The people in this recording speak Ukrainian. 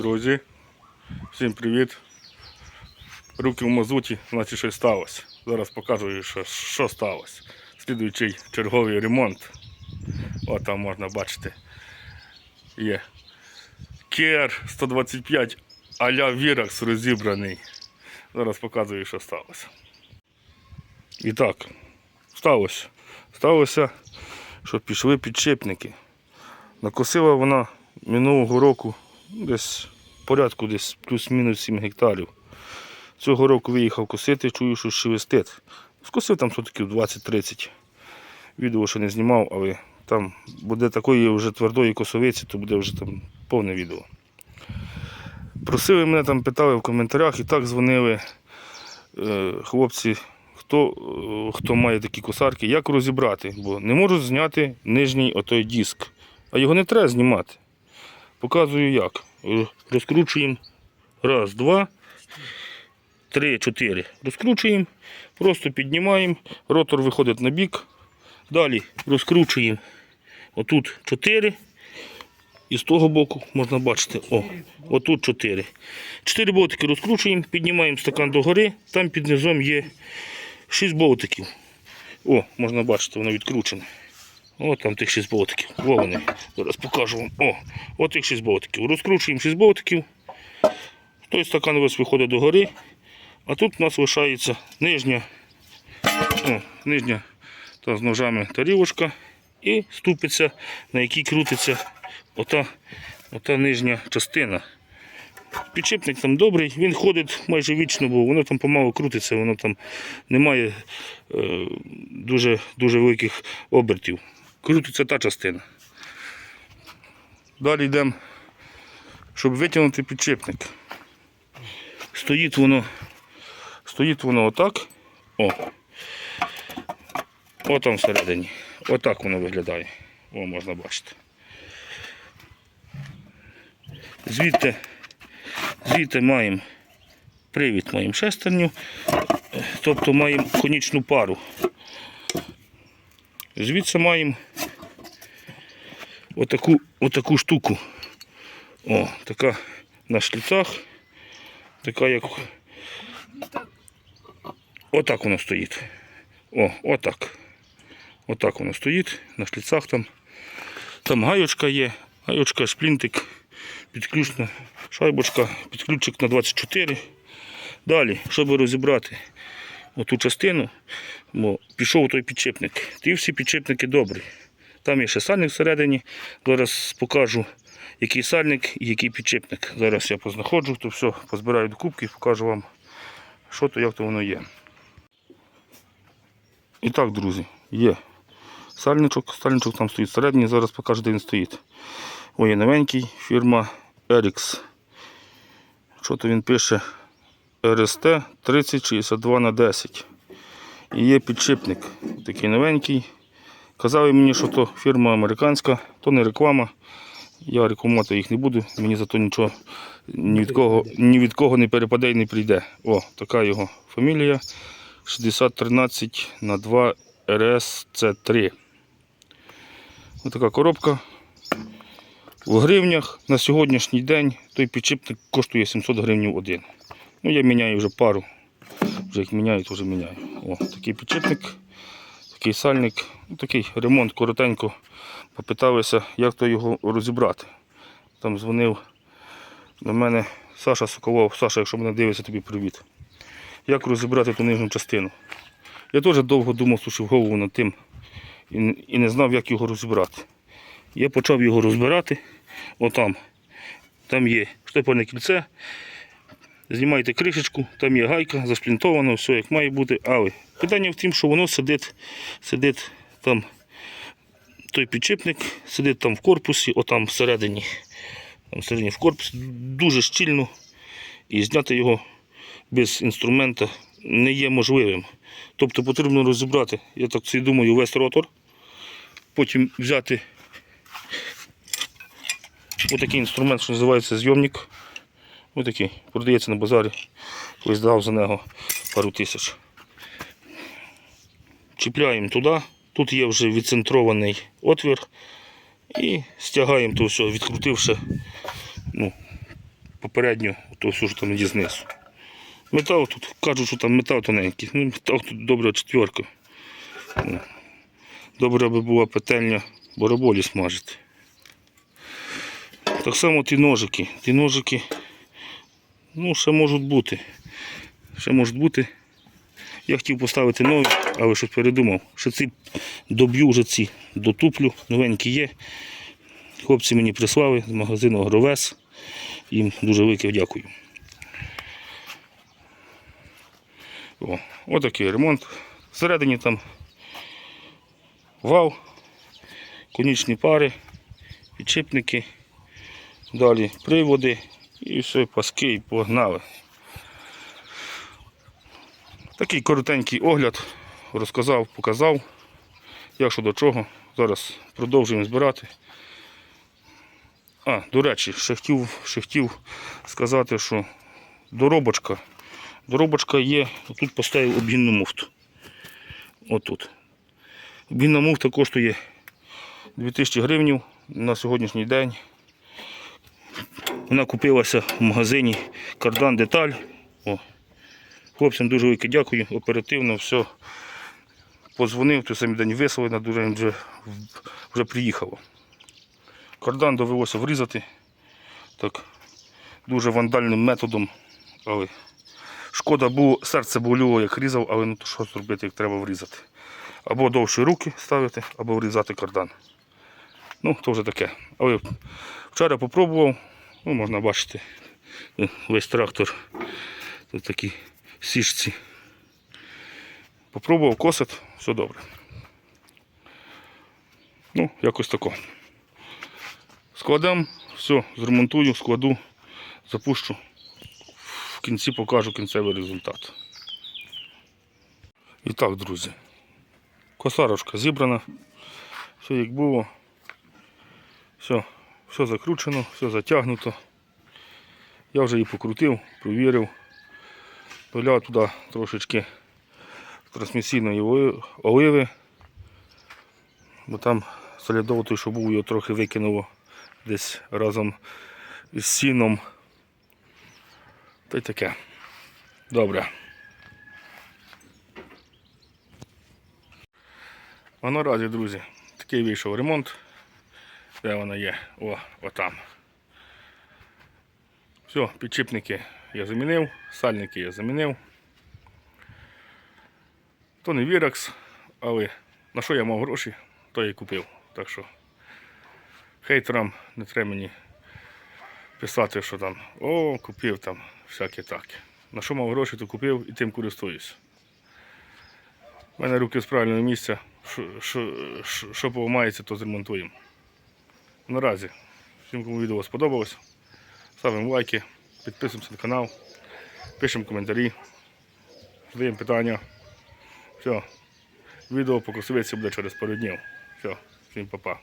Друзі, всім привіт. Руки в мазуті, значить щось сталося. Зараз покажу, що, що сталося. Слідуючий черговий ремонт. От там можна бачити. Є. Кер 125 а-ля Віракс розібраний. Зараз показую, що сталося. І так, сталося. Сталося, що пішли підшипники. Накосила вона минулого року десь порядку десь плюс-мінус 7 гектарів. Цього року виїхав косити, чую, що шелестить. Скосив там сотиків 20-30. Відео ще не знімав, але там буде такої вже твердої косовиці, то буде вже там повне відео. Просили мене там, питали в коментарях і так дзвонили е, хлопці, хто, е, хто має такі косарки, як розібрати, бо не можуть зняти нижній отой диск. А його не треба знімати. Показую як. Е, Розкручуємо. Раз, два, три, чотири. Розкручуємо, просто піднімаємо, ротор виходить на бік. Далі розкручуємо. Отут 4. І з того боку можна бачити, о, отут 4. 4 болтики розкручуємо, піднімаємо стакан догори, там під низом є 6 болтиків. О, можна бачити, воно відкручене. О, там тих 6 болтиків. Во вони. Зараз покажу вам. О, от тих 6 болтиків. Розкручуємо 6 болтиків. Той стакан весь виходить догори. А тут у нас лишається нижня, о, нижня та з ножами тарілочка і ступиця, на якій крутиться ота, ота нижня частина. Підшипник там добрий, він ходить майже вічно, бо воно там помалу крутиться, воно там не має е, дуже, дуже великих обертів. Крутиться та частина. Далі йдемо, щоб витягнути підшипник. Стоїть воно, стоїть воно отак. О. О там всередині. Отак воно виглядає. О, можна бачити. Звідти, звідти маємо привід маємо шестерню, тобто маємо конічну пару. Звідси маємо отаку, отаку штуку. О, така на шліцах, така як. Отак воно стоїть. О, отак. Отак воно стоїть на шліцах там. Там гайочка є, гайочка, шплінтик, підключна шайбочка, підключик на 24. Далі, щоб розібрати оту частину, бо пішов той підшипник. Ті всі підшипники добрі. Там є ще сальник всередині. Зараз покажу, який сальник і який підшипник. Зараз я познаходжу, то все, позбираю до кубки і покажу вам, що то, як то воно є. І так, друзі, є сальничок, сальничок там стоїть середній, зараз покажу, де він стоїть. Ой, новенький, фірма Erix. Що то він пише? RST 3062 на 10. І є підшипник, такий новенький. Казали мені, що то фірма американська, то не реклама. Я рекламувати їх не буду, мені за то нічого ні від кого, ні від кого не перепаде і не прийде. О, така його фамілія. 6013 на 2 RSC3. Ось така коробка. В гривнях на сьогоднішній день той підшипник коштує 700 гривень один. Ну, я міняю вже пару. Вже як міняю, вже міняю. О, такий підшипник, такий сальник, ну, такий ремонт коротенько. Попиталися, як то його розібрати. Там дзвонив до мене Саша Соколов. Саша, якщо мене дивиться, тобі привіт. Як розібрати ту нижню частину. Я теж довго думав, сушив голову над тим і, не знав, як його розібрати. Я почав його розбирати. Отам. Там є штепельне кільце. Знімаєте кришечку, там є гайка, зашплінтовано, все як має бути. Але питання в тім, що воно сидить, сидить там той підшипник, сидить там в корпусі, отам всередині. Там всередині в корпусі дуже щільно. І зняти його без інструмента не є можливим. Тобто потрібно розібрати, я так собі думаю, весь ротор, потім взяти отакий інструмент, що називається зйомник. Отакий, продається на базарі. Колись дав за нього пару тисяч. Чіпляємо туди, тут є вже відцентрований отвір і стягаємо то все, відкрутивши ну, попередню, то все, що там знизу. Метал тут, кажуть, що там метал тоненький. Ну, метал тут добра четверка. Ну, Добре би була петельня бараболі смажити. Так само ті ножики. Ті ножики, ну, ще можуть бути. Ще можуть бути. Я хотів поставити нові, але щось передумав. Що ці доб'ю вже ці дотуплю, новенькі є. Хлопці мені прислали з магазину Агровес. Їм дуже велике дякую. О, отакий ремонт. Всередині там вал, конічні пари, підшипники, далі приводи і все, паски і погнали. Такий коротенький огляд розказав, показав, як що до чого. Зараз продовжуємо збирати. А, до речі, ще хотів, ще хотів сказати, що доробочка. Доробочка є, тут поставив обгінну муфту. Отут. Обгінна муфта коштує 2000 гривень на сьогоднішній день. Вона купилася в магазині Кардан Деталь. Хлопцям дуже велике дякую, оперативно все. Позвонив, той самий день вислали, на дуже вже, вже приїхало. Кардан довелося врізати так, дуже вандальним методом, але шкода було, серце боліло, як різав, але ну то що зробити, як треба врізати. Або довші руки ставити, або врізати кардан. Ну, то вже таке. Але вчора попробував, ну, можна бачити, е, весь трактор тут такі сішці. Попробував косить, все добре. Ну, якось тако. Складемо, все, зремонтую, складу, запущу. В кінці покажу кінцевий результат. І так, друзі. Косарочка зібрана. Все як було. Все, все закручено, все затягнуто. Я вже її покрутив, провірив. Доляв туди трошечки трансмісійної оливи. Бо там солідов що був, його трохи викинуло десь разом із сіном. Та й таке. Добре. А наразі, друзі, такий вийшов ремонт. Де вона є? О, отам. Все, підчіпники я замінив, сальники я замінив. То не Віракс, але на що я мав гроші, то я і купив. Так що хейтерам не треба мені писати, що там о, купив там всяке таке. На що мав гроші, то купив і тим користуюсь. У мене руки з правильного місця. Що- Що що- що поламається, то зремонтуємо. Наразі, всім, кому відео сподобалось, ставимо лайки, підписуємося на канал, пишемо коментарі, задаємо питання. Все. Відео по косовиці буде через пару днів. Все, всім па-па.